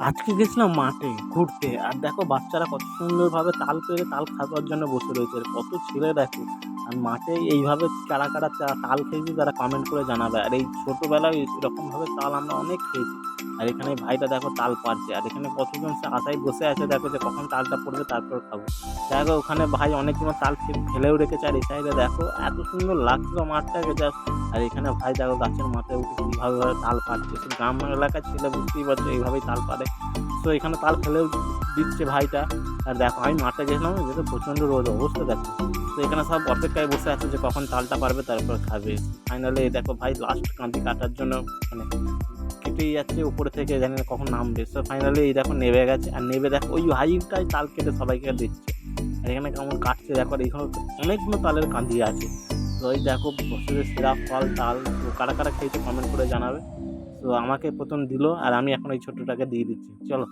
আজকে গেছিলাম মাঠে ঘুরতে, আর দেখো বাচ্চারা কত সুন্দরভাবে তাল পেরে তাল খাওয়ার জন্য বসে রয়েছে, কত ছেলে দেখো। আর মাঠে এইভাবে কারা কারা তাল খেয়েছি তারা কমেন্ট করে জানাবে। আর এই ছোটোবেলায় এরকমভাবে তাল আমরা অনেক খেয়েছি। আর এখানে ভাইটা দেখো তাল পারছে আর এখানে কতজন সে আশায় বসে আছে দেখো যে কখন তালটা পড়বে তারপর খাব। দেখো ওখানে ভাই অনেকজন তাল ফে- ফেলেও রেখেছে। আর এই সাইডে দেখো এত সুন্দর লাগছিল মাঠটাকে জাস্ট আর এখানে ভাই দেখো গাছের মাথায় উঠে কীভাবে তাল পাড়ছে। তো গ্রাম এলাকার ছেলে, বুঝতেই পারছ, এইভাবেই তাল পারে তো এখানে তাল ফেলেও দিচ্ছে ভাইটা। আর দেখো, আমি মাঠে গেছিলাম যেতে প্রচণ্ড রোদ, অবস্থা দেখো। তো এখানে সব অপেক্ষায় বসে আছে যে কখন তালটা পারবে, তারপর খাবে। ফাইনালে দেখো ভাই লাস্ট কাঁদি কাটার জন্য মানে কেটেই যাচ্ছে, উপরে থেকে জানি না কখন নামবে। তো ফাইনালি এই দেখো নেবে গেছে, আর নেবে দেখো, ওই ভাইটাই তাল কেটে সবাইকে দিচ্ছে। আর এখানে কেমন কাটছে, দেখো, আর এখানে অনেকগুলো তালের কাঁদি আছে। তো ওই দেখো বছরের সেরা ফল, তাল। তো কারা কারা খেয়েছে কমেন্ট করে জানাবে। তো আমাকে প্রথম দিল, আর আমি এখন এই ছোট্টটাকে দিয়ে দিচ্ছি। চলো।